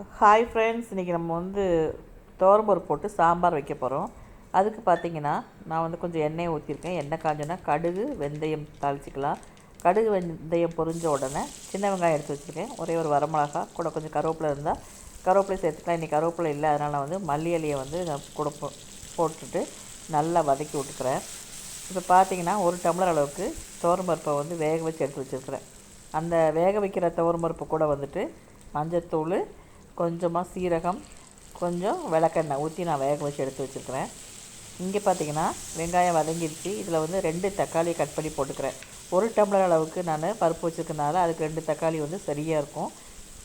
Hi friends இன்றைக்கி நம்ம வந்து துவரம்பருப்பு போட்டு சாம்பார் வைக்க போகிறோம் அதுக்கு பார்த்தீங்கன்னா நான் வந்து கொஞ்சம் எண்ணெய் ஊற்றிருக்கேன் எண்ணெய் காஞ்சோன்னா கடுகு வெந்தயம் தாளிச்சிக்கலாம். கடுகு வெந்தயம் பொரிஞ்ச உடனே சின்ன வெங்காயம் எடுத்து வச்சுருக்கேன். ஒரே ஒரு வரமிளகா கூட கொஞ்சம் கருவேப்பிலை இருந்தால் கருவேப்பிலை சேர்த்துக்கலாம். இன்றைக்கி கருவேப்பிலை இல்லை அதனால் நான் வந்து மல்லி இலையை வந்து நான் கூட போ- போட்டுட்டு நல்லா வதக்கி விட்டுக்கிறேன். இப்போ பார்த்தீங்கன்னா ஒரு டம்ளர் அளவுக்கு தோரம்பருப்பை வந்து வேக வச்சு எடுத்து வச்சுருக்கிறேன். அந்த வேக வைக்கிற துவரம்பருப்பு கூட வந்துட்டு மஞ்சத்தூள் கொஞ்சமாக சீரகம் கொஞ்சம் விளக்கெண்ணெய் ஊற்றி நான் வேக வச்சு எடுத்து வச்சுருக்கிறேன். இங்கே பார்த்தீங்கன்னா வெங்காயம் வதங்கிடுச்சு இதில் வந்து ரெண்டு தக்காளியை கட் பண்ணி போட்டுக்கிறேன். ஒரு டம்ளர் அளவுக்கு நான் பருப்பு வச்சுருக்கனால அதுக்கு ரெண்டு தக்காளி வந்து சரியாக இருக்கும்.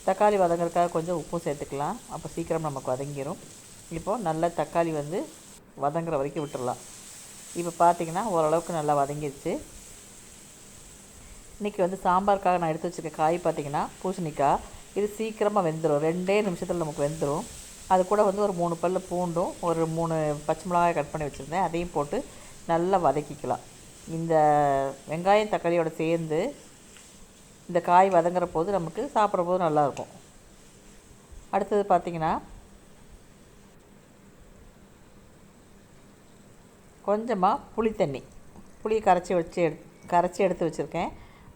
தக்காளி வதங்குறதுக்காக கொஞ்சம் உப்பும் சேர்த்துக்கலாம். அப்போ சீக்கிரம் நமக்கு வதங்கிடும் இப்போது நல்ல தக்காளி வந்து வதங்குற வரைக்கும் விட்டுடலாம் இப்போ பார்த்தீங்கன்னா ஓரளவுக்கு நல்லா வதங்கிடுச்சு இன்றைக்கி வந்து சாம்பாருக்காக நான் எடுத்து வச்சுருக்க காய் பார்த்தீங்கன்னா பூசணிக்காய். இது சீக்கிரமாக வெந்துடும் ரெண்டே நிமிஷத்தில் நமக்கு வெந்துடும் அது கூட வந்து ஒரு மூணு பல்லு பூண்டும் ஒரு மூணு பச்சை மிளகாய் கட் பண்ணி வச்சுருந்தேன். அதையும் போட்டு நல்லா வதக்கிக்கலாம். இந்த வெங்காயம் தக்காளியோட சேர்ந்து இந்த காய் வதங்குற போது நமக்கு சாப்பிட்ற போது நல்லாயிருக்கும். அடுத்தது பார்த்திங்கன்னா கொஞ்சமாக புளித்தண்ணி. புளியை கரைச்சி வச்சு எடு கரைச்சி எடுத்து வச்சுருக்கேன்.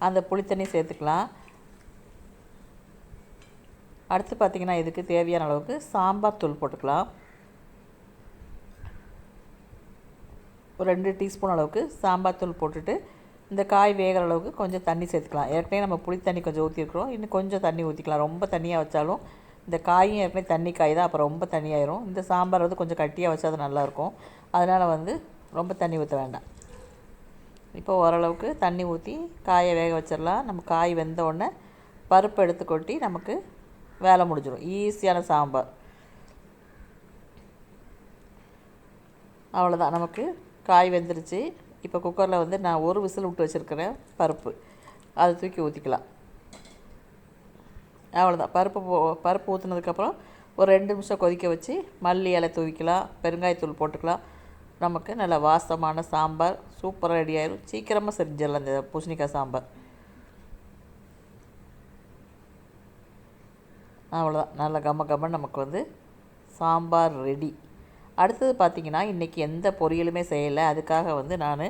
அந்த புளித்தண்ணி சேர்த்துக்கலாம். அடுத்து பார்த்திங்கன்னா இதுக்கு தேவையான அளவுக்கு சாம்பார் தூள் போட்டுக்கலாம். ஒரு ரெண்டு டீஸ்பூன் அளவுக்கு சாம்பார் தூள் போட்டுட்டு இந்த காய் வேகிற அளவுக்கு கொஞ்சம் தண்ணி சேர்த்துக்கலாம். ஏற்கனவே நம்ம புளி தண்ணி கொஞ்சம் ஊற்றிருக்கிறோம் இன்னும் கொஞ்சம் தண்ணி ஊற்றிக்கலாம் ரொம்ப தண்ணியாக வச்சாலும் இந்த காயும் ஏற்கனவே தண்ணி காய் தான். அப்புறம் ரொம்ப தண்ணியாயிரும். இந்த சாம்பார் வந்து கொஞ்சம் கட்டியாக வச்சா அது நல்லாயிருக்கும். அதனால் வந்து ரொம்ப தண்ணி ஊற்ற வேண்டாம். இப்போ ஓரளவுக்கு தண்ணி ஊற்றி காயை வேக வச்சிடலாம். நம்ம காய் வெந்த உடனே பருப்பு எடுத்து கொட்டி நமக்கு வேலை முடிஞ்சிடும் ஈஸியான சாம்பார். அவ்வளோதான் நமக்கு காய் வெந்துருச்சு. இப்போ குக்கரில் வந்து நான் ஒரு விசில் விட்டு வச்சுருக்கிறேன் பருப்பு. அதை தூக்கி ஊற்றிக்கலாம் அவ்வளோதான் பருப்பு பருப்பு ஊற்றுனதுக்கப்புறம் ஒரு ரெண்டு நிமிஷம் கொதிக்க வச்சு மல்லி இலை தூவிக்கலாம். பெருங்காயத்தூள் போட்டுக்கலாம். நமக்கு நல்ல வாசமான சாம்பார். சூப்பராக ரெடி ஆயிடும் சீக்கிரமாக செஞ்சிடலாம் இந்த பூசணிக்காய் சாம்பார். அவ்வளோதான் நல்ல கம்ம கம்மன்னு நமக்கு வந்து சாம்பார் ரெடி அடுத்தது பார்த்திங்கன்னா இன்றைக்கி எந்த பொரியலுமே செய்யலை. அதுக்காக வந்து நான்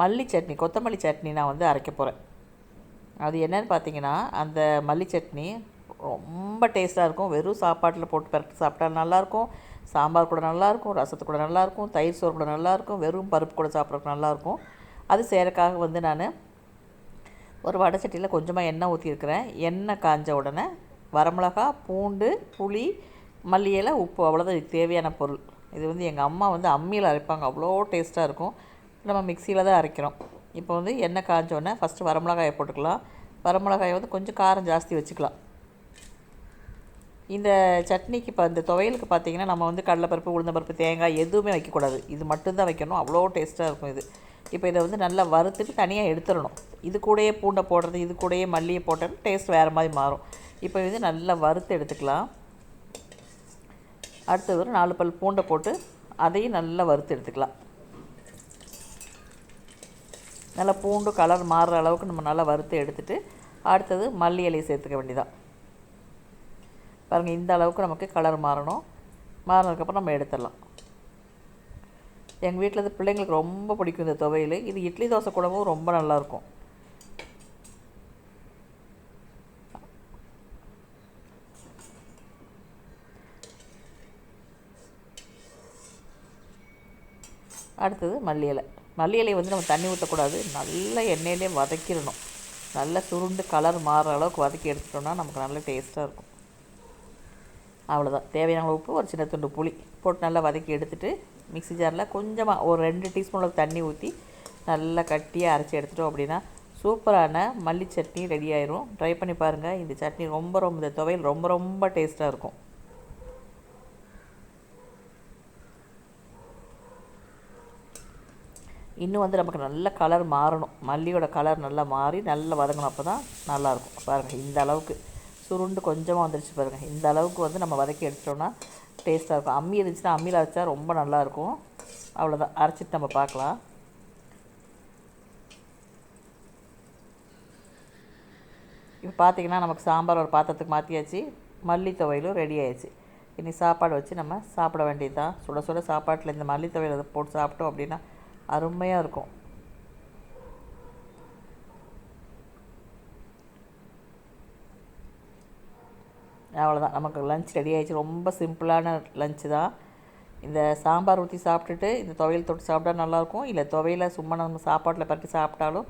மல்லி சட்னி கொத்தமல்லி சட்னி நான் வந்து அரைக்க போகிறேன் அது என்னன்னு பார்த்தீங்கன்னா அந்த மல்லி சட்னி ரொம்ப டேஸ்ட்டாக இருக்கும். வெறும் சாப்பாட்டில் போட்டு பரட்டு சாப்பிட்டா நல்லாயிருக்கும் சாம்பார் கூட நல்லாயிருக்கும் ரசத்து கூட நல்லாயிருக்கும் தயிர் சோறு கூட நல்லாயிருக்கும் வெறும் பருப்பு கூட சாப்பிட்றதுக்கு நல்லாயிருக்கும் அது செய்கிறக்காக வந்து நான் ஒரு வடை சட்டியில் கொஞ்சமாக எண்ணெய் ஊற்றிருக்கிறேன் எண்ணெய் காஞ்ச உடனே வரமிளகா பூண்டு புளி மல்லி இலை உப்பு. அவ்வளோதான் இதுக்கு தேவையான பொருள். இது வந்து எங்கள் அம்மா வந்து அம்மியில் அரைப்பாங்க. அவ்வளோ டேஸ்ட்டாக இருக்கும். நம்ம மிக்சியில் தான் அரைக்கிறோம். இப்போ வந்து எண்ணெய் காஞ்சோடனே ஃபஸ்ட்டு வரமிளகாயை போட்டுக்கலாம். வரமிளகாயை வந்து கொஞ்சம் காரம் ஜாஸ்தி வச்சுக்கலாம். இந்த சட்னிக்கு இப்போ இந்த துவையலுக்கு பார்த்தீங்கன்னா நம்ம வந்து கடலைப்பருப்பு உளுந்தம்பருப்பு தேங்காய் எதுவுமே வைக்கக்கூடாது. இது மட்டும்தான் வைக்கணும். அவ்வளோ டேஸ்ட்டாக இருக்கும் இது. இப்போ இதை வந்து நல்லா வறுத்துட்டு தனியாக எடுத்துடணும். இது கூடயே பூண்டை போடுறது இது கூடயே மல்லியை போட்டாலும் டேஸ்ட் வேறு மாதிரி மாறும். இப்போ இது நல்லா வறுத்து எடுத்துக்கலாம். அடுத்தது ஒரு நாலு பல் பூண்டை போட்டு அதையும் நல்லா வறுத்து எடுத்துக்கலாம். நல்லா பூண்டு கலர் மாறுற அளவுக்கு நம்ம நல்லா வறுத்து எடுத்துட்டு அடுத்தது மல்லி இலையை சேர்த்துக்க வேண்டியதான் பாருங்கள் இந்த அளவுக்கு நமக்கு கலர் மாறணும். மாறினதுக்கப்புறம் நம்ம எடுத்துடலாம். எங்கள் வீட்டில் இது பிள்ளைங்களுக்கு ரொம்ப பிடிக்கும் இந்த துவையல். இது இட்லி தோசை கூடவும் ரொம்ப நல்லாயிருக்கும் அடுத்தது மல்லி இலை. மல்லி இலையை வந்து நம்ம தண்ணி ஊற்றக்கூடாது நல்ல எண்ணெயிலே வதக்கிடணும். நல்லா சுருண்டு கலர் மாறுற அளவுக்கு வதக்கி எடுத்துட்டோம்னா நமக்கு நல்ல டேஸ்ட்டாக இருக்கும். அவ்வளோதான் தேவையான உப்பு ஒரு சின்ன துண்டு புளி போட்டு நல்லா வதக்கி எடுத்துகிட்டு மிக்ஸி ஜாரில் கொஞ்சமாக ஒரு ரெண்டு டீஸ்பூன் அளவுக்கு தண்ணி ஊற்றி நல்லா கட்டியாக அரைச்சி எடுத்துட்டோம் அப்படின்னா சூப்பரான மல்லி சட்னி ரெடி ஆயிரும். ட்ரை பண்ணி பாருங்கள் இந்த சட்னி ரொம்ப ரொம்ப இந்த துவையல் ரொம்ப ரொம்ப டேஸ்ட்டாக இருக்கும். இன்னும் வந்து நமக்கு நல்ல கலர் மாறணும். மல்லியோட கலர் நல்லா மாறி நல்லா வதங்கணும் அப்போ தான் நல்லாயிருக்கும். பாருங்கள் இந்த அளவுக்கு சுருண்டு கொஞ்சமாக வந்துருச்சு பாருங்கள் இந்த அளவுக்கு வந்து நம்ம வதக்கி எடுத்துட்டோம்னா டேஸ்ட்டாக இருக்கும். அம்மி இருந்துச்சுன்னா அம்மியில் அரைச்சா ரொம்ப நல்லாயிருக்கும். அவ்வளோதான் அரைச்சிட்டு நம்ம பார்க்கலாம். இப்போ பார்த்தீங்கன்னா நமக்கு சாம்பார் ஒரு பாத்திரத்துக்கு மாற்றியாச்சு மல்லி ரெடி ஆயிடுச்சு. இனி சாப்பாடு வச்சு நம்ம சாப்பிட வேண்டியது தான் சுட சுட சாப்பாட்டில் இந்த மல்லி போட்டு சாப்பிட்டோம் அப்படின்னா அருமையாக இருக்கும். அவ்வளோதான் நமக்கு லஞ்ச் ரெடி ஆகிடுச்சு ரொம்ப சிம்பிளான லஞ்சு தான். இந்த சாம்பார் ஊற்றி சாப்பிட்டுட்டு இந்த துவையல் தொட்டு சாப்பிட்டா நல்லாயிருக்கும். இல்லை துவையில சும்மா நம்ம சாப்பாட்டில் பறக்கி சாப்பிட்டாலும்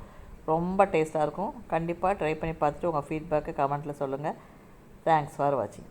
ரொம்ப டேஸ்ட்டாக இருக்கும். கண்டிப்பாக ட்ரை பண்ணி பார்த்துட்டு உங்கள் ஃபீட்பேக்கை கமெண்ட்டில் சொல்லுங்கள் தேங்க்ஸ் ஃபார் வாட்சிங்